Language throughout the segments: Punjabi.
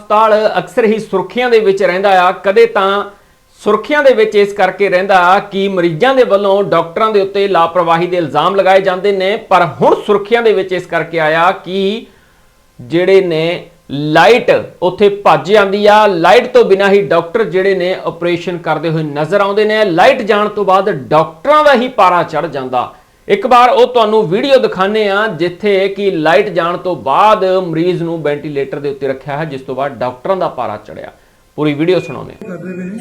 ਹਸਪਤਾਲ ਅਕਸਰ ਹੀ ਸੁਰਖੀਆਂ ਦੇ ਵਿੱਚ ਰਹਿੰਦਾ ਆ। ਕਦੇ ਤਾਂ ਸੁਰਖੀਆਂ ਦੇ ਵਿੱਚ ਇਸ ਕਰਕੇ ਰਹਿੰਦਾ ਕਿ ਮਰੀਜ਼ਾਂ ਦੇ ਵੱਲੋਂ ਡਾਕਟਰਾਂ ਦੇ ਉੱਤੇ ਲਾਪਰਵਾਹੀ ਦੇ ਇਲਜ਼ਾਮ ਲਗਾਏ ਜਾਂਦੇ ਨੇ। ਪਰ ਹੁਣ ਸੁਰਖੀਆਂ ਦੇ ਵਿੱਚ ਇਸ ਕਰਕੇ ਆਇਆ ਕਿ ਜਿਹੜੇ ਨੇ ਲਾਈਟ ਉੱਥੇ ਭੱਜ ਜਾਂਦੀ ਆ। ਲਾਈਟ ਤੋਂ ਬਿਨਾਂ ਹੀ ਡਾਕਟਰ ਜਿਹੜੇ ਨੇ ਆਪਰੇਸ਼ਨ ਕਰਦੇ ਹੋਏ ਨਜ਼ਰ ਆਉਂਦੇ ਨੇ। ਲਾਈਟ ਜਾਣ ਤੋਂ ਬਾਅਦ ਡਾਕਟਰਾਂ ਦਾ ਹੀ ਪਾਰਾ ਚੜ ਜਾਂਦਾ। ਇੱਕ ਵਾਰ ਉਹ ਤੁਹਾਨੂੰ ਵੀਡੀਓ ਦਿਖਾਣੇ ਆ ਜਿੱਥੇ ਕਿ ਲਾਈਟ ਜਾਣ ਤੋਂ ਬਾਅਦ ਮਰੀਜ਼ ਨੂੰ ਵੈਂਟੀਲੇਟਰ ਦੇ ਉੱਤੇ ਰੱਖਿਆ ਹੈ, ਜਿਸ ਤੋਂ ਬਾਅਦ ਡਾਕਟਰਾਂ ਦਾ ਪਾਰਾ ਚੜਿਆ। ਪੂਰੀ ਵੀਡੀਓ ਸੁਣਾਉਂਦੇ ਕਰਦੇ ਪਏ ਨੇ।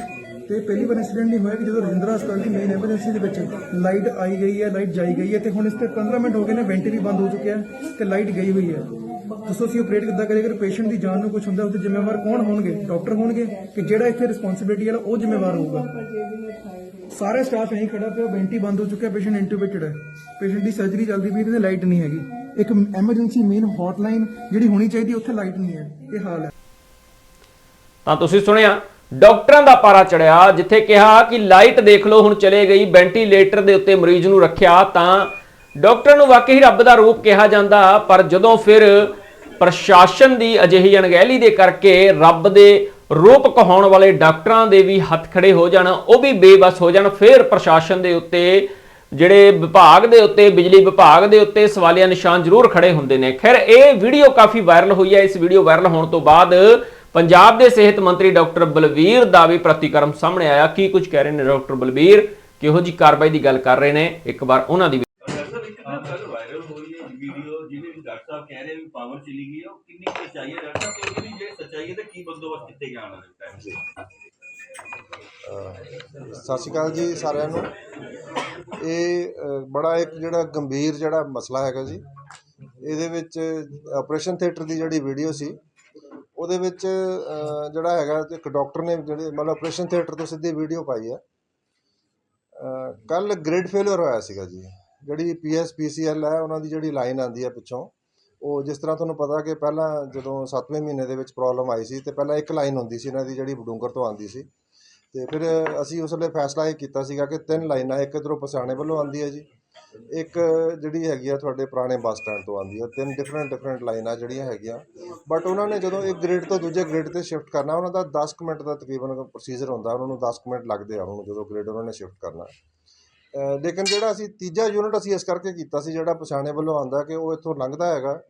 ਤੇ ਪਹਿਲੀ ਵਾਰ ਇਨਸੀਡੈਂਟ ਨਹੀਂ ਹੋਇਆ ਕਿ ਜਦੋਂ ਰਜਿੰਦਰਾ ਹਸਪਤਾਲ ਦੀ ਮੇਨ ਐਮਰਜੈਂਸੀ ਦੇ ਵਿੱਚ ਲਾਈਟ ਆਈ ਗਈ ਹੈ, ਲਾਈਟ ਜਾਈ ਗਈ ਹੈ, ਤੇ ਹੁਣ ਇਸ ਤੇ 15 ਮਿੰਟ ਹੋ ਗਏ ਨੇ ਵੈਂਟੀ ਵੀ ਬੰਦ ਹੋ ਚੁੱਕਿਆ ਹੈ ਤੇ ਲਾਈਟ ਗਈ ਹੋਈ ਹੈ। ਦੱਸੋ ਅਸੀਂ ਆਪਰੇਟ ਕਿੱਦਾਂ ਕਰੀਏ ਅਗਰ ਪੇਸ਼ੈਂਟ ਦੀ ਜਾਨ ਨੂੰ ਕੁਝ ਹੁੰਦਾ, ਉਹਦੇ ਜ਼ਿੰਮੇਵਾਰ ਕੌਣ ਹੋਣਗੇ? ਡਾਕਟਰ ਹੋਣਗੇ? ਕਿ ਜਿਹੜਾ ਇੱਥੇ ਰਿਸਪੌਂਸਿਬਿਲਟੀ ਵਾਲਾ, ਉਹ ਜ਼ਿੰਮੇਵਾਰ ਹੋਊਗਾ? ਸਾਰੇ ਸਟਾਫ ਇਹੀ ਖੜਾ ਪਿਆ ਵੈਂਟੀ ਬੰਦ ਹੋ ਚੁੱਕਿਆ ਪੇਸ਼ੈਂਟ ਇੰਟੂਬੇਟਡ ਹੈ। ਪੇਸ਼ੈਂਟ ਦੀ ਸਰਜਰੀ ਚੱਲਦੀ ਪਈ ਤੇ ਲਾਈਟ ਨਹੀਂ ਹੈਗੀ। ਇੱਕ ਐਮਰਜੈਂਸੀ ਮੇਨ ਹੌਟਲਾਈਨ ਜਿਹੜੀ ਹੋਣੀ ਚਾਹੀਦੀ, ਉੱਥੇ ਲਾਈਟ ਨਹੀਂ ਹੈ। ਇਹ ਹਾਲ ਹੈ। ਤਾਂ ਤੁਸੀਂ ਸੁਣਿਆ, ਡਾਕਟਰਾਂ ਦਾ ਪਾਰਾ ਚੜਿਆ, ਜਿੱਥੇ ਕਿਹਾ ਕਿ ਲਾਈਟ ਦੇਖ ਲਓ, ਹੁਣ ਚਲੇ ਗਈ ਵੈਂਟੀਲੇਟਰ ਦੇ ਉੱਤੇ ਮਰੀਜ਼ ਨੂੰ ਰੱਖਿਆ, ਤਾਂ ਡਾਕਟਰ ਨੂੰ ਵਾਕਈ ਰੱਬ ਦਾ ਰੂਪ ਕਿਹਾ ਜਾਂਦਾ, ਪਰ ਜਦੋਂ ਫਿਰ ਪ੍ਰਸ਼ਾਸਨ ਦੀ ਅਜਿਹੀ ਅਣਗਹਿਲੀ ਦੇ ਕਰਕੇ ਰੱਬ ਦੇ ਰੂਪ ਕਹਾਉਣ ਵਾਲੇ ਡਾਕਟਰਾਂ ਦੇ ਵੀ ਹੱਥ ਖੜੇ ਹੋ ਜਾਣ, ਉਹ ਵੀ ਬੇਬਸ ਹੋ ਜਾਣ, ਫਿਰ ਪ੍ਰਸ਼ਾਸਨ ਦੇ ਉੱਤੇ ਜਿਹੜੇ ਵਿਭਾਗ ਦੇ ਉੱਤੇ, ਬਿਜਲੀ ਵਿਭਾਗ ਦੇ ਉੱਤੇ ਸਵਾਲੀਆ ਨਿਸ਼ਾਨ ਜ਼ਰੂਰ ਖੜੇ ਹੁੰਦੇ ਨੇ। ਖੈਰ, ਇਹ ਵੀਡੀਓ ਕਾਫੀ ਵਾਇਰਲ ਹੋਈ ਹੈ। ਇਸ ਵੀਡੀਓ ਵਾਇਰਲ ਹੋਣ ਤੋਂ ਬਾਅਦ ਪੰਜਾਬ ਦੇ ਸਿਹਤ ਮੰਤਰੀ ਡਾਕਟਰ ਬਲਵੀਰ ਦਾ ਵੀ ਪ੍ਰਤੀਕਰਮ ਸਾਹਮਣੇ ਆਇਆ। ਕੀ ਕੁਝ ਕਹਿ ਰਹੇ ਨੇ ਡਾਕਟਰ ਬਲਵੀਰ? ਕਿਹੋ ਜੀ ਕਾਰਵਾਈ ਦੀ ਗੱਲ ਕਰ ਰਹੇ ਨੇ? ਇੱਕ ਵਾਰ ਉਹਨਾਂ ਦੀ ਵੀ ਡਾਕਟਰ ਸਾਹਿਬ ਇੱਕ ਨਾ ਕੱਲ ਵਾਇਰਲ ਹੋਈ ਹੈ ਵੀਡੀਓ ਜਿਹਦੇ ਵਿੱਚ ਡਾਕਟਰ ਸਾਹਿਬ ਕਹਿ ਰਹੇ ਵੀ ਪਾਵਰ ਚਲੀ ਗਈ ਹੈ ਉਹ ਕਿੰਨੀ ਸੱਚਾਈ ਹੈ ਡਾਕਟਰ ਸਾਹਿਬ ਤੇ ਜੇ ਸੱਚਾਈ ਹੈ ਤਾਂ ਕੀ ਬੰਦੋਬਸਤ ਕੀਤੇ ਜਾਣ ਵਾਲੇ ਟਾਈਮ ਸਤਿ ਸ਼੍ਰੀ ਅਕਾਲ ਜੀ ਸਾਰਿਆਂ ਨੂੰ। ਇਹ ਬੜਾ ਇੱਕ ਜਿਹੜਾ ਗੰਭੀਰ ਜਿਹੜਾ ਮਸਲਾ ਹੈਗਾ ਜੀ, ਇਹਦੇ ਵਿੱਚ ਆਪਰੇਸ਼ਨ ਥੀਏਟਰ ਦੀ ਜਿਹੜੀ ਵੀਡੀਓ ਸੀ, ਉਹਦੇ ਵਿੱਚ ਜਿਹੜਾ ਹੈਗਾ, ਇੱਕ ਡਾਕਟਰ ਨੇ ਜਿਹੜੇ, ਮਤਲਬ ਆਪਰੇਸ਼ਨ ਥੀਏਟਰ ਤੋਂ ਸਿੱਧੀ ਵੀਡੀਓ ਪਾਈ ਹੈ ਕੱਲ ਗ੍ਰਿਡ ਫੇਲਿਅਰ ਹੋਇਆ ਸੀਗਾ ਜੀ, ਜਿਹੜੀ ਪੀਐਸਪੀਸੀਐਲ ਹੈ, ਉਹਨਾਂ ਦੀ ਜਿਹੜੀ ਲਾਈਨ ਆਂਦੀ ਹੈ ਪਿੱਛੋਂ। ਉਹ ਜਿਸ ਤਰ੍ਹਾਂ ਤੁਹਾਨੂੰ ਪਤਾ ਕਿ ਪਹਿਲਾਂ ਜਦੋਂ ਸੱਤਵੇਂ ਮਹੀਨੇ ਦੇ ਵਿੱਚ ਪ੍ਰੋਬਲਮ ਆਈ ਸੀ ਤੇ ਪਹਿਲਾਂ ਇੱਕ ਲਾਈਨ ਹੁੰਦੀ ਸੀ ਇਹਨਾਂ ਦੀ ਜਿਹੜੀ ਬਡੂੰਗਰ ਤੋਂ ਆਉਂਦੀ ਸੀ। ਤੇ ਫਿਰ ਅਸੀਂ ਉਸ ਵੇਲੇ ਫੈਸਲਾ ਇਹ ਕੀਤਾ ਸੀਗਾ ਕਿ ਤਿੰਨ ਲਾਈਨਾਂ ਇੱਕ ਇੱਧਰੋਂ ਪਸਾਣੇ ਵੱਲੋਂ ਆਉਂਦੀ ਹੈ ਜੀ। ਇੱਕ ਜਿਹੜੀ ਹੈਗੀ ਆ ਤੁਹਾਡੇ ਪੁਰਾਣੇ ਬੱਸ ਸਟੈਂਡ ਤੋਂ ਆਉਂਦੀ ਹੈ ਤਿੰਨ ਡਿਫਰੈਂਟ ਡਿਫਰੈਂਟ ਲਾਈਨਾਂ ਜਿਹੜੀਆਂ ਹੈਗੀਆਂ। ਬਟ ਉਹਨਾਂ ਨੇ ਜਦੋਂ ਇੱਕ ਗ੍ਰਿਡ ਤੋਂ ਦੂਜੇ ਗ੍ਰਿਡ ਤੇ ਸ਼ਿਫਟ ਕਰਨਾ, ਉਹਨਾਂ ਦਾ 10 ਕੁ ਮਿੰਟ ਦਾ ਤਕਰੀਬਨ ਪ੍ਰੋਸੀਜਰ ਹੁੰਦਾ, ਉਹਨਾਂ ਨੂੰ 10 ਕੁ ਮਿੰਟ ਲੱਗਦੇ ਆ ਉਹਨਾਂ ਨੂੰ ਜਦੋਂ ਗ੍ਰਿਡ ਉਹਨਾਂ ਨੇ ਸ਼ਿਫਟ ਕਰਨਾ। ਲੇਕਿਨ ਜਿਹੜਾ ਅਸੀਂ ਤੀਜਾ ਯੂਨਿਟ ਅਸੀਂ ਇਸ ਕਰਕੇ ਕੀਤਾ ਸੀ, ਜਿਹੜਾ ਪਛਾਣੇ ਵੱਲੋਂ ਆਉਂਦਾ ਕਿ ਉਹ ਇੱਥੋਂ ਲੰਘਦਾ ਹੈਗਾ।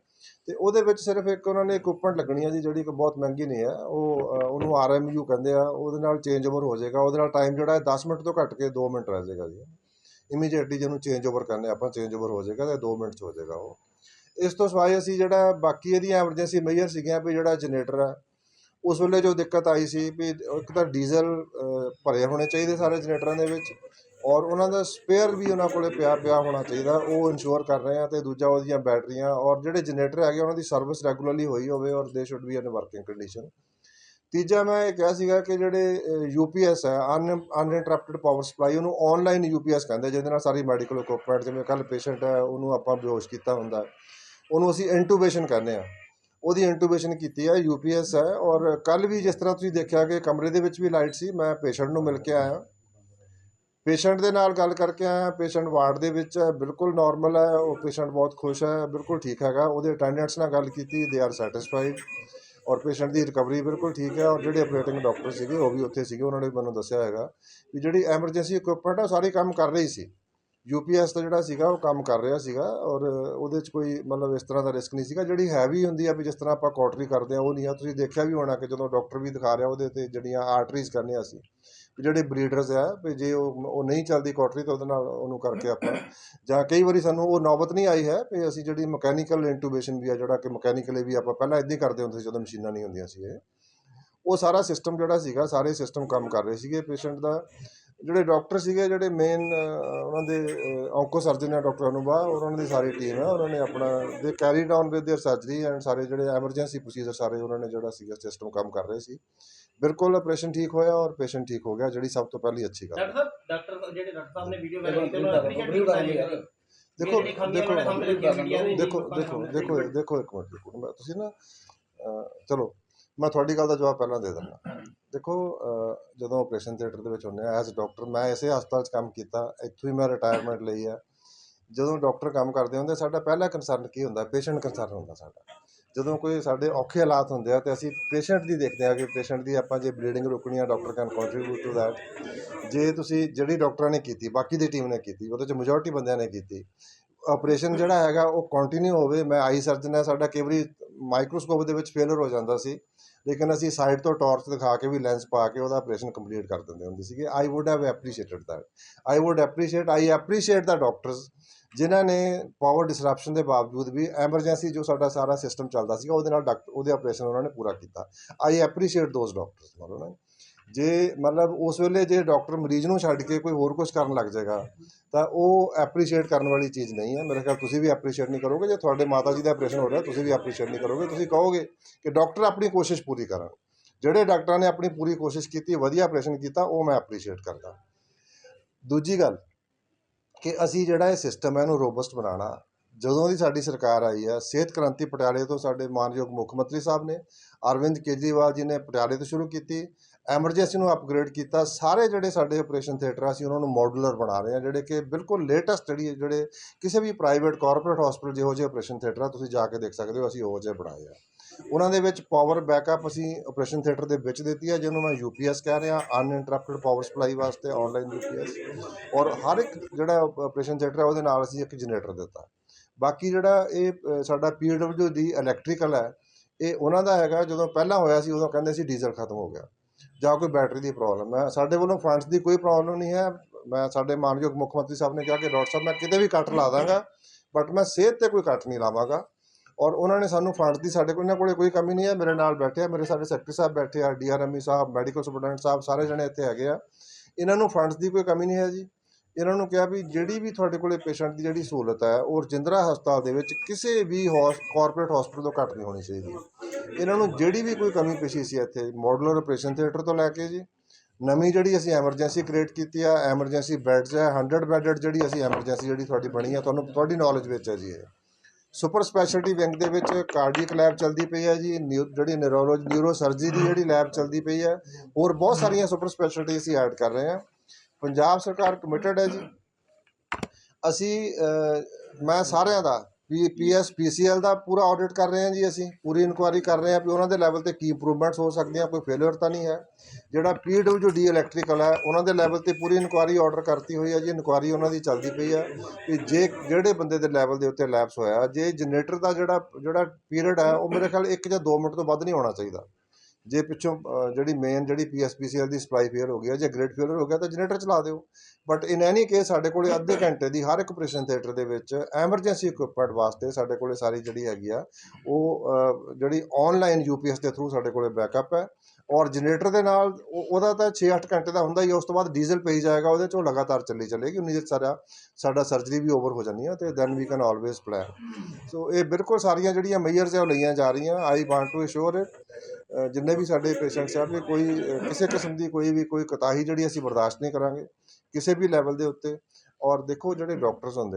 ਤੇ ਉਹਦੇ ਵਿੱਚ ਸਿਰਫ ਇੱਕ ਉਹਨਾਂ ਨੇ ਇਕਵਿਪਮੈਂਟ ਲੱਗਣੀ ਹੈ ਜੀ ਜਿਹੜੀ ਕਿ ਬਹੁਤ ਮਹਿੰਗੀ ਨਹੀਂ ਹੈ। ਉਹ ਅਹ, ਉਹਨੂੰ ਆਰਐਮਯੂ ਕਹਿੰਦੇ ਆ ਉਹਦੇ ਨਾਲ ਚੇਂਜ ਓਵਰ ਹੋ ਜਾਏਗਾ। ਉਹਦੇ ਨਾਲ ਟਾਈਮ ਜਿਹੜਾ ਹੈ 10 ਮਿੰਟ ਤੋਂ ਘੱਟ ਕੇ 2 ਮਿੰਟ ਰਹਿ ਜਾਏਗਾ ਜੀ। ਇਮੀਡੀਏਟਲੀ ਜਿਹਨੂੰ ਚੇਂਜ ਓਵਰ ਕਰਨੇ ਆਪਾਂ ਚੇਂਜ ਓਵਰ ਹੋ ਜਾਏਗਾ ਤੇ 2 ਮਿੰਟ 'ਚ ਹੋ ਜਾਏਗਾ ਉਹ। ਇਸ ਤੋਂ ਸਿਵਾਏ ਅਸੀਂ ਜਿਹੜਾ ਬਾਕੀ ਇਹਦੀਆਂ ਐਮਰਜੈਂਸੀ ਮੇਜਰ ਸੀਗੀਆਂ ਵੀ ਜਿਹੜਾ ਜਨਰੇਟਰ ਹੈ ਉਸ ਵੇਲੇ ਜੋ ਦਿੱਕਤ ਆਈ ਸੀ ਵੀ ਇੱਕ ਤਾਂ ਡੀਜ਼ਲ ਭਰੇ ਹੋਣੇ ਚਾਹੀਦੇ ਸਾਰੇ ਜਨਰੇਟਰਾਂ ਦੇ ਵਿੱਚ। ਔਰ ਉਹਨਾਂ ਦਾ ਸਪੇਅਰ ਵੀ ਉਹਨਾਂ ਕੋਲੇ ਪਿਆ ਪਿਆ ਹੋਣਾ ਚਾਹੀਦਾ, ਉਹ ਇਨਸ਼ੋਰ ਕਰ ਰਹੇ ਆ ਤੇ ਦੂਜਾ ਉਹਦੀਆਂ ਬੈਟਰੀਆਂ ਔਰ ਜਿਹੜੇ ਜਨਰੇਟਰ ਹੈਗੇ ਉਹਨਾਂ ਦੀ ਸਰਵਿਸ ਰੈਗੂਲਰਲੀ ਹੋਈ ਹੋਵੇ ਔਰ they should be in working condition ਤੀਜਾ ਮੈਂ ਇਹ ਕਿਹਾ ਸੀਗਾ ਕਿ ਜਿਹੜੇ ਯੂਪੀਐਸ ਹੈ ਅਨ ਅਨਇੰਟਰਪਟਡ ਪਾਵਰ ਸਪਲਾਈ ਉਹਨੂੰ ਆਨਲਾਈਨ ਯੂਪੀਐਸ ਕਹਿੰਦੇ ਜਿਹਦੇ ਨਾਲ ਸਾਰੀ ਮੈਡੀਕਲ ਇਕਵਿਪਮੈਂਟ ਜਿਵੇਂ ਕੱਲ ਪੇਸ਼ੈਂਟ ਹੈ, ਉਹਨੂੰ ਆਪਾਂ ਬੇਹੋਸ਼ ਕੀਤਾ ਹੁੰਦਾ ਉਹਨੂੰ ਅਸੀਂ ਇੰਟੂਬੇਸ਼ਨ ਕਹਿੰਦੇ ਆ। ਉਹਦੀ ਇੰਟੂਬੇਸ਼ਨ ਕੀਤੀ ਹੈ ਯੂਪੀਐਸ ਹੈ ਔਰ ਕੱਲ ਵੀ ਜਿਸ ਤਰ੍ਹਾਂ ਤੁਸੀਂ ਦੇਖਿਆ ਕਿ ਕਮਰੇ ਦੇ ਵਿੱਚ ਵੀ ਲਾਈਟ ਸੀ, ਮੈਂ ਪੇਸ਼ੈਂਟ ਨੂੰ ਮਿਲ ਕੇ ਆਇਆ। ਪੇਸ਼ੈਂਟ ਦੇ ਨਾਲ ਗੱਲ ਕਰਕੇ ਆਇਆ ਪੇਸ਼ੈਂਟ ਵਾਰਡ ਦੇ ਵਿੱਚ ਹੈ, ਬਿਲਕੁਲ ਨਾਰਮਲ ਹੈ, ਉਹ ਪੇਸ਼ੈਂਟ ਬਹੁਤ ਖੁਸ਼ ਹੈ, ਬਿਲਕੁਲ ਠੀਕ ਹੈਗਾ, ਉਹਦੇ ਅਟੈਂਡੈਂਟਸ ਨਾਲ ਗੱਲ ਕੀਤੀ ਦੇ ਆਰ ਸੈਟੀਸਫਾਈਡ ਔਰ ਪੇਸ਼ੈਂਟ ਦੀ ਰਿਕਵਰੀ ਬਿਲਕੁਲ ਠੀਕ ਹੈ ਔਰ ਜਿਹੜੇ ਆਪਰੇਟਿੰਗ ਡਾਕਟਰ ਸੀਗੇ, ਉਹ ਵੀ ਉੱਥੇ ਸੀਗੇ, ਉਹਨਾਂ ਨੇ ਮੈਨੂੰ ਦੱਸਿਆ ਹੈਗਾ ਵੀ ਜਿਹੜੀ ਐਮਰਜੈਂਸੀ ਇਕਵਿਪਮੈਂਟ ਹੈ ਸਾਰੀ ਕੰਮ ਕਰ ਰਹੀ ਸੀ। ਯੂਪੀਐਸ ਦਾ ਜਿਹੜਾ ਸੀਗਾ, ਉਹ ਕੰਮ ਕਰ ਰਿਹਾ ਸੀਗਾ ਔਰ ਉਹਦੇ 'ਚ ਕੋਈ ਮਤਲਬ ਇਸ ਤਰ੍ਹਾਂ ਦਾ ਰਿਸਕ ਨਹੀਂ ਸੀਗਾ, ਜਿਹੜੀ ਹੈਵੀ ਹੁੰਦੀ ਆ ਵੀ ਜਿਸ ਤਰ੍ਹਾਂ ਆਪਾਂ ਕੋਟਰੀ ਕਰਦੇ ਆ, ਉਹ ਨਹੀਂ ਆ। ਤੁਸੀਂ ਦੇਖਿਆ ਵੀ ਹੋਣਾ ਕਿ ਜਦੋਂ ਡਾਕਟਰ ਵੀ ਦਿਖਾ ਰਿਹਾ ਉਹਦੇ ਤੇ ਜਿਹੜੀਆਂ ਆਰਟਰੀਜ਼ ਕਰਨੇ ਆ ਅਸੀਂ ਜਿਹੜੇ ਬਰੀਡਰਸ ਆ, ਵੀ ਜੇ ਉਹ ਉਹ ਨਹੀਂ ਚੱਲਦੀ ਕੋਟਰੀ ਤਾਂ ਉਹਦੇ ਨਾਲ ਉਹਨੂੰ ਕਰਕੇ ਆਪਾਂ ਜਾਂ ਕਈ ਵਾਰੀ ਸਾਨੂੰ ਉਹ ਨੌਬਤ ਨਹੀਂ ਆਈ ਹੈ ਵੀ ਅਸੀਂ ਜਿਹੜੀ ਮਕੈਨੀਕਲ ਇੰਟੂਬੇਸ਼ਨ ਵੀ ਆ, ਜਿਹੜਾ ਕਿ ਮਕੈਨੀਕਲੀ ਵੀ ਆਪਾਂ ਪਹਿਲਾਂ ਇਦਾਂ ਹੀ ਕਰਦੇ ਹੁੰਦੇ ਸੀ ਜਦੋਂ ਮਸ਼ੀਨਾਂ ਨਹੀਂ ਹੁੰਦੀਆਂ ਸੀ ਇਹ, ਉਹ ਸਾਰਾ ਸਿਸਟਮ ਜਿਹੜਾ ਸੀਗਾ, ਸਾਰੇ ਸਿਸਟਮ ਕੰਮ ਕਰ ਰਹੇ ਸੀਗੇ ਪੇਸ਼ੈਂਟ ਦਾ ਜਿਹੜੇ ਡਾਕਟਰ ਸੀਗੇ ਜਿਹੜੇ ਮੇਨ ਉਹਨਾਂ ਦੇ ਔਂਕੋ ਸਰਜਨ ਹੈ ਡਾਕਟਰ ਅਨੁਭਾ ਔਰ ਉਹਨਾਂ ਦੀ ਸਾਰੀ ਟੀਮ ਹੈ ਉਹਨਾਂ ਨੇ ਆਪਣਾ ਦੇ carried on with their surgery and ਸਾਰੇ ਜਿਹੜੇ ਐਮਰਜੈਂਸੀ ਪ੍ਰੋਸੀਜਰ ਸਾਰੇ ਉਹਨਾਂ ਨੇ ਜਿਹੜਾ ਸੀਗਾ ਸਿਸਟਮ ਕੰਮ ਕਰ ਰਹੇ ਸੀ ਬਿਲਕੁਲ ਆਪਰੇਸ਼ਨ ਠੀਕ ਹੋਇਆ ਔਰ ਪੇਸ਼ੈਂਟ ਠੀਕ ਹੋ ਗਿਆ ਜਿਹੜੀ ਸਭ ਤੋਂ ਪਹਿਲੀ ਅੱਛੀ ਗੱਲ ਹੈ ਡਾਕਟਰ ਸਾਹਿਬ ਡਾਕਟਰ ਸਾਹਿਬ ਜਿਹੜੇ ਡਾਕਟਰ ਸਾਹਿਬ ਨੇ ਵੀਡੀਓ ਵਾਇਰਲ ਕੀਤੀ ਉਹਨਾਂ ਨੇ ਐਪਰੀਸ਼ੀਏਟ ਕੀਤਾ ਜੀ ਦੇਖੋ ਜਿਹੜੀ ਖਾਮੀਆਂ ਦੇਖੋ ਉਹਨਾਂ ਨੇ ਸਾਹਮਣੇ ਰੱਖੀਆਂ ਮੀਡੀਆ ਦੇ ਦੇਖੋ ਲੋਕਾਂ ਦੇ ਦੇਖੋ ਸਾਹਮਣੇ ਦੇਖੋ ਦੇਖੋ ਇੱਕ ਮਿੰਟ ਦੇਖੋ ਮੈਂ- ਤੁਸੀਂ ਨਾ ਅਹ, ਚਲੋ ਮੈਂ ਤੁਹਾਡੀ ਗੱਲ ਦਾ ਜਵਾਬ ਪਹਿਲਾਂ ਦੇ ਦਿੰਦਾ ਦੇਖੋ ਜਦੋਂ ਆਪਰੇਸ਼ਨ ਥੀਏਟਰ ਦੇ ਵਿੱਚ ਹੁੰਦੇ ਆ ਐਜ਼ ਡਾਕਟਰ ਮੈਂ ਇਸੇ ਹਸਪਤਾਲ 'ਚ ਕੰਮ ਕੀਤਾ, ਇੱਥੋਂ ਹੀ ਮੈਂ ਰਿਟਾਇਰਮੈਂਟ ਲਈ ਆ। ਜਦੋਂ ਡਾਕਟਰ ਕੰਮ ਕਰਦੇ ਹੁੰਦੇ ਸਾਡਾ ਪਹਿਲਾ ਕੰਸਰਨ ਕੀ ਹੁੰਦਾ? ਪੇਸ਼ੈਂਟ ਕੰਸਰਨ ਹੁੰਦਾ ਸਾਡਾ। ਜਦੋਂ ਕੋਈ ਸਾਡੇ ਔਖੇ ਹਾਲਾਤ ਹੁੰਦੇ ਆ, ਤੇ ਅਸੀਂ ਪੇਸ਼ੈਂਟ ਦੀ ਦੇਖਦੇ ਆ ਕਿ ਪੇਸ਼ੈਂਟ ਦੀ ਆਪਾਂ ਜੇ ਬਲੀਡਿੰਗ ਰੋਕਣੀ ਆ doctor can contribute to that ਜੇ ਤੁਸੀਂ ਜਿਹੜੀ ਡਾਕਟਰਾਂ ਨੇ ਕੀਤੀ, ਬਾਕੀ ਦੀ ਟੀਮ ਨੇ ਕੀਤੀ, ਉਹਦੇ ਚ ਮੈਜੋਰਟੀ ਬੰਦਿਆਂ ਨੇ ਕੀਤੀ ਆਪਰੇਸ਼ਨ ਜਿਹੜਾ ਹੈਗਾ, ਉਹ ਕੰਟੀਨਿਊ ਹੋਵੇ। ਮੈਂ ਆਈ ਸਰਜਨ ਹੈ ਸਾਡਾ ਕਈ ਵਾਰੀ ਮਾਈਕਰੋਸਕੋਪ ਦੇ ਵਿੱਚ ਫੇਲਰ ਹੋ ਜਾਂਦਾ ਸੀ। ਲੇਕਿਨ ਅਸੀਂ ਸਾਈਡ ਤੋਂ ਟਾਰਚ ਦਿਖਾ ਕੇ ਵੀ ਲੈਂਸ ਪਾ ਕੇ ਉਹਦਾ ਆਪਰੇਸ਼ਨ ਕੰਪਲੀਟ ਕਰ ਦਿੰਦੇ ਹੁੰਦੇ ਸੀਗੇ। I would have appreciated that I would appreciate I appreciate the doctors ਜਿਨ੍ਹਾਂ ਨੇ ਪਾਵਰ ਡਿਸਰਪਸ਼ਨ ਦੇ ਬਾਵਜੂਦ ਵੀ ਐਮਰਜੈਂਸੀ ਜੋ ਸਾਡਾ ਸਾਰਾ ਸਿਸਟਮ ਚੱਲਦਾ ਸੀਗਾ ਉਹਦੇ ਨਾਲ ਡਾਕਟਰ ਉਹਦੇ ਆਪਰੇਸ਼ਨ ਉਹਨਾਂ ਨੇ ਪੂਰਾ ਕੀਤਾ। ਆਈ ਐਪਰੀਸ਼ੀਏਟ ਦੋਜ਼ ਡਾਕਟਰਸ ਮਤਲਬ ਨਾ। ਜੇ ਮਤਲਬ ਉਸ ਵੇਲੇ ਜੇ ਡਾਕਟਰ ਮਰੀਜ਼ ਨੂੰ ਛੱਡ ਕੇ ਕੋਈ ਹੋਰ ਕੁਝ ਕਰਨ ਲੱਗ ਜਾਏਗਾ, ਤਾਂ ਉਹ ਐਪਰੀਸ਼ੀਏਟ ਕਰਨ ਵਾਲੀ ਚੀਜ਼ ਨਹੀਂ ਹੈ। ਮੇਰੇ ਖਿਆਲ ਤੁਸੀਂ ਵੀ ਐਪਰੀਸ਼ੀਏਟ ਨਹੀਂ ਕਰੋਗੇ। ਜੇ ਤੁਹਾਡੇ ਮਾਤਾ ਜੀ ਦਾ ਆਪਰੇਸ਼ਨ ਹੋ ਰਿਹਾ, ਤੁਸੀਂ ਵੀ ਐਪਰੀਸ਼ੀਏਟ ਨਹੀਂ ਕਰੋਗੇ। ਤੁਸੀਂ ਕਹੋਗੇ ਕਿ ਡਾਕਟਰ ਆਪਣੀ ਕੋਸ਼ਿਸ਼ ਪੂਰੀ ਕਰਨ। ਜਿਹੜੇ ਡਾਕਟਰਾਂ ਨੇ ਆਪਣੀ ਪੂਰੀ ਕੋਸ਼ਿਸ਼ ਕੀਤੀ, ਵਧੀਆ ਆਪਰੇਸ਼ਨ ਕੀਤਾ, ਉਹ ਮੈਂ ਐਪਰੀਸ਼ੀਏਟ ਕਰਦਾ। ਦੂਜੀ ਗੱਲ ਕਿ ਅਸੀਂ ਜਿਹੜਾ ਇਹ ਸਿਸਟਮ ਹੈ, ਇਹਨੂੰ ਰੋਬਸਟ ਬਣਾਉਣਾ ਜਦੋਂ ਦੀ ਸਾਡੀ ਸਰਕਾਰ ਆਈ ਹੈ ਸਿਹਤ ਕ੍ਰਾਂਤੀ ਪਟਿਆਲੇ ਤੋਂ ਸਾਡੇ ਮਾਨਯੋਗ ਮੁੱਖ ਮੰਤਰੀ ਸਾਹਿਬ ਨੇ, ਅਰਵਿੰਦ ਕੇਜਰੀਵਾਲ ਜੀ ਨੇ ਪਟਿਆਲੇ ਤੋਂ ਸ਼ੁਰੂ ਕੀਤੀ, ਐਮਰਜੈਂਸੀ ਨੂੰ ਅਪਗ੍ਰੇਡ ਕੀਤਾ, ਸਾਰੇ ਜਿਹੜੇ ਸਾਡੇ ਆਪਰੇਸ਼ਨ ਥੀਏਟਰ ਅਸੀਂ ਉਹਨਾਂ ਨੂੰ ਮੋਡੂਲਰ ਬਣਾ ਰਹੇ ਹਾਂ ਜਿਹੜੇ ਕਿ ਬਿਲਕੁਲ ਲੇਟੈਸਟ ਜਿਹੜੀ, ਜਿਹੜੇ ਕਿਸੇ ਵੀ ਪ੍ਰਾਈਵੇਟ ਕਾਰਪੋਰੇਟ ਹਸਪੀਟਲ ਜਿਹੋ ਜਿਹੇ ਆਪਰੇਸ਼ਨ ਥੀਏਟਰ ਆ, ਤੁਸੀਂ ਜਾ ਕੇ ਦੇਖ ਸਕਦੇ ਹੋ, ਅਸੀਂ ਉਹ ਜਿਹੇ ਬਣਾਏ ਆ। ਉਹਨਾਂ ਦੇ ਵਿੱਚ ਪਾਵਰ ਬੈਕਅਪ ਅਸੀਂ ਆਪਰੇਸ਼ਨ ਥੀਏਟਰ ਦੇ ਵਿੱਚ ਦਿੱਤੀ ਹੈ ਜਿਹਨੂੰ ਮੈਂ ਯੂਪੀਐਸ ਕਹਿ ਰਿਹਾ, ਅਨਇੰਟਰਪਟਡ ਪਾਵਰ ਸਪਲਾਈ ਵਾਸਤੇ ਆਨਲਾਈਨ ਯੂਪੀਐਸ ਔਰ ਹਰ ਇੱਕ ਜਿਹੜਾ ਆਪਰੇਸ਼ਨ ਥੀਏਟਰ ਹੈ ਉਹਦੇ ਨਾਲ ਅਸੀਂ ਇੱਕ ਜਨਰੇਟਰ ਦਿੱਤਾ। ਬਾਕੀ ਜਿਹੜਾ ਇਹ ਸਾਡਾ ਪੀ ਪੀਡਬਲਯੂ ਦੀ ਇਲੈਕਟ੍ਰੀਕਲ ਹੈ, ਇਹ ਉਹਨਾਂ ਦਾ ਹੈਗਾ, ਜਦੋਂ ਪਹਿਲਾਂ ਹੋਇਆ ਸੀ, ਉਦੋਂ ਕਹਿੰਦੇ ਸੀ ਡੀਜ਼ਲ ਖਤਮ ਹੋ ਗਿਆ। ਜਾਂ ਕੋਈ ਬੈਟਰੀ ਦੀ ਪ੍ਰੋਬਲਮ ਹੈ। ਸਾਡੇ ਵੱਲੋਂ ਫੰਡਸ ਦੀ ਕੋਈ ਪ੍ਰੋਬਲਮ ਨਹੀਂ ਹੈ। ਮੈਂ, ਸਾਡੇ ਮਾਨਯੋਗ ਮੁੱਖ ਮੰਤਰੀ ਸਾਹਿਬ ਨੇ ਕਿਹਾ ਕਿ ਡਾਕਟਰ ਸਾਹਿਬ, ਮੈਂ ਕਿਤੇ ਵੀ ਕੱਟ ਲਾ ਦਾਂਗਾ ਬਟ ਮੈਂ ਸਿਹਤ ਤੇ ਕੋਈ ਕੱਟ ਨਹੀਂ ਲਾਵਾਂਗਾ। ਔਰ ਉਹਨਾਂ ਨੇ ਸਾਨੂੰ ਫੰਡਸ ਦੀ, ਸਾਡੇ ਕੋਲ, ਇਹਨਾਂ ਕੋਲੇ ਕੋਈ ਕਮੀ ਨਹੀਂ ਹੈ। ਮੇਰੇ ਨਾਲ ਬੈਠੇ ਆ, ਮੇਰੇ ਸਾਡੇ ਸੈਕਟਰੀ ਸਾਹਿਬ ਬੈਠੇ ਆ ਡੀਆਰਐਮਈ ਸਾਹਿਬ ਮੈਡੀਕਲ ਸੁਪਰਡੈਂਟ ਸਾਹਿਬ, ਸਾਰੇ ਜਣੇ ਇੱਥੇ ਹੈਗੇ ਆ। ਇਹਨਾਂ ਨੂੰ ਫੰਡਸ ਦੀ ਕੋਈ ਕਮੀ ਨਹੀਂ ਹੈ ਜੀ। ਇਹਨਾਂ ਨੂੰ ਕਿਹਾ ਵੀ ਜਿਹੜੀ ਵੀ ਤੁਹਾਡੇ ਕੋਲੇ ਪੇਸ਼ੈਂਟ ਦੀ ਜਿਹੜੀ ਸਹੂਲਤ ਹੈ, ਉਹ ਰਜਿੰਦਰਾ ਹਸਪਤਾਲ ਦੇ ਵਿੱਚ ਕਿਸੇ ਵੀ ਕਾਰਪੋਰੇਟ ਹਸਪੀਟਲ ਤੋਂ ਘੱਟ ਨਹੀਂ ਹੋਣੀ ਚਾਹੀਦੀ। ਇਹਨਾਂ ਨੂੰ ਜਿਹੜੀ ਵੀ ਕੋਈ ਕਮੀ ਪੇਸ਼ੀ ਸੀ ਇੱਥੇ ਮੋਡੂਲਰ ਆਪਰੇਸ਼ਨ ਥੀਏਟਰ ਤੋਂ ਲੈ ਕੇ ਜੀ, ਨਵੀਂ ਜਿਹੜੀ ਅਸੀਂ ਐਮਰਜੈਂਸੀ ਕ੍ਰੀਏਟ ਕੀਤੀ ਆ ਐਮਰਜੈਂਸੀ ਬੈੱਡਸ ਹੈ 100 ਬੈੱਡਡ ਜਿਹੜੀ ਅਸੀਂ ਐਮਰਜੈਂਸੀ ਜਿਹੜੀ ਤੁਹਾਡੀ ਬਣੀ ਆ, ਤੁਹਾਨੂੰ, ਤੁਹਾਡੀ ਨੌਲੇਜ ਵਿੱਚ ਹੈ ਜੀ ਇਹ। ਸੁਪਰ ਸਪੈਸ਼ਲਟੀ ਵਿੰਗ ਦੇ ਵਿੱਚ ਕਾਰਡੀਅਕ ਲੈਬ ਚੱਲਦੀ ਪਈ ਹੈ ਜੀ ਨਿਊ- ਜਿਹੜੀ ਨਿਊਰੋਲੋਜੀ ਨਿਊਰੋ ਸਰਜਰੀ ਦੀ ਜਿਹੜੀ ਲੈਬ ਚੱਲਦੀ ਪਈ ਹੈ ਹੋਰ ਬਹੁਤ ਸਾਰੀਆਂ ਸੁਪਰ ਸਪੈਸ਼ਲਟੀ ਅਸੀਂ ਐਡ ਕਰ ਰਹੇ ਹਾਂ ਪੰਜਾਬ ਸਰਕਾਰ ਕਮਿਟਡ ਹੈ ਜੀ। ਅਸੀਂ ਮੈਂ ਸਾਰਿਆਂ ਦਾ ਪੀ ਪੀਐਸ ਪੀਸੀਐਲ ਦਾ ਪੂਰਾ ਆਡਿਟ ਕਰ ਰਹੇ ਹਾਂ ਜੀ ਅਸੀਂ, ਪੂਰੀ ਇਨਕੁਆਇਰੀ ਕਰ ਰਹੇ ਹਾਂ ਵੀ ਉਹਨਾਂ ਦੇ ਲੈਵਲ ਤੇ ਕੀ ਇੰਪਰੂਵਮੈਂਟਸ ਹੋ ਸਕਦੀਆਂ, ਕੋਈ ਫੇਲਿਅਰ ਤਾਂ ਨਹੀਂ ਹੈ। ਜਿਹੜਾ ਪੀਡਬਲਯੂ ਡੀ ਇਲੈਕਟ੍ਰੀਕਲ ਹੈ, ਉਹਨਾਂ ਦੇ ਲੈਵਲ ਤੇ ਪੂਰੀ ਇਨਕੁਆਇਰੀ ਆਰਡਰ ਕਰਤੀ ਹੋਈ ਹੈ ਜੀ ਇਨਕੁਆਇਰੀ ਉਹਨਾਂ ਦੀ ਚੱਲਦੀ ਪਈ ਹੈ ਕਿ ਜੇ ਜਿਹੜੇ ਬੰਦੇ ਦੇ ਲੈਵਲ ਦੇ ਉੱਤੇ ਲੈਪਸ ਹੋਇਆ, ਜੇ ਜਨਰੇਟਰ ਦਾ ਜਿਹੜਾ ਜਿਹੜਾ ਪੀਰੀਅਡ ਹੈ, ਉਹ ਮੇਰੇ ਖਿਆਲ 1 ਜਾਂ 2 ਮਿੰਟ ਤੋਂ ਵੱਧ ਨਹੀਂ ਹੋਣਾ ਚਾਹੀਦਾ। ਜੇ ਪਿੱਛੋਂ ਜਿਹੜੀ ਮੇਨ ਜਿਹੜੀ ਪੀਐਸਪੀਸੀਐਲ ਦੀ ਸਪਲਾਈ ਫੇਲ ਹੋ ਗਈ ਹੈ ਜੇ ਗ੍ਰਿਡ ਫੇਲਰ ਹੋ ਗਿਆ ਤਾਂ ਜਨਰੇਟਰ ਚਲਾ ਦਿਓ। ਬਟ ਇਨ ਐਨੀ ਕੇਸ ਸਾਡੇ ਕੋਲੇ ਅੱਧੇ ਘੰਟੇ ਦੀ ਹਰ ਇੱਕ ਆਪਰੇਸ਼ਨ ਥੀਏਟਰ ਦੇ ਵਿੱਚ ਐਮਰਜੈਂਸੀ ਇਕਵਿਪਮੈਂਟ ਵਾਸਤੇ ਸਾਡੇ ਕੋਲੇ ਸਾਰੀ ਜਿਹੜੀ ਹੈਗੀ ਆ ਉਹ ਅ, ਜਿਹੜੀ ਆਨਲਾਈਨ ਯੂਪੀਐਸ ਦੇ ਥਰੂ ਸਾਡੇ ਕੋਲੇ ਬੈਕਅਪ ਹੈ। ਔਰ ਜਨਰੇਟਰ ਦੇ ਨਾਲ ਉਹਦਾ ਤਾਂ 6-8 ਘੰਟੇ ਦਾ ਹੁੰਦਾ ਹੀ ਉਸ ਤੋਂ ਬਾਅਦ ਡੀਜ਼ਲ ਪਈ ਜਾਏਗਾ ਉਹਦੇ ਚੋਂ ਲਗਾਤਾਰ ਚੱਲੀ ਚੱਲੇਗੀ ਉਨੀ ਦੇਰ ਸਾਰਾ ਸਾਡਾ ਸਰਜਰੀ ਵੀ ਓਵਰ ਹੋ ਜਾਂਦੀ ਹੈ ਤੇ then we can always plan so ਇਹ ਬਿਲਕੁਲ ਸਾਰੀਆਂ ਜਿਹੜੀਆਂ ਮੇਜਰਸ ਆ ਉਹ ਲਈਆਂ ਜਾ ਰਹੀਆਂ I want to assure it ਜਿੰਨੇ ਵੀ ਸਾਡੇ ਪੇਸ਼ੈਂਟਸ ਆ ਵੀ ਕੋਈ ਕਿਸੇ ਕਿਸਮ ਦੀ ਕੋਈ ਵੀ, ਕੋਈ ਕੋਤਾਹੀ ਜਿਹੜੀ ਅਸੀਂ ਬਰਦਾਸ਼ਤ ਨਹੀਂ ਕਰਾਂਗੇ, ਕਿਸੇ ਵੀ ਲੈਵਲ ਦੇ ਉੱਤੇ। ਔਰ ਦੇਖੋ ਜਿਹੜੇ ਡਾਕਟਰਸ ਹੁੰਦੇ ਆ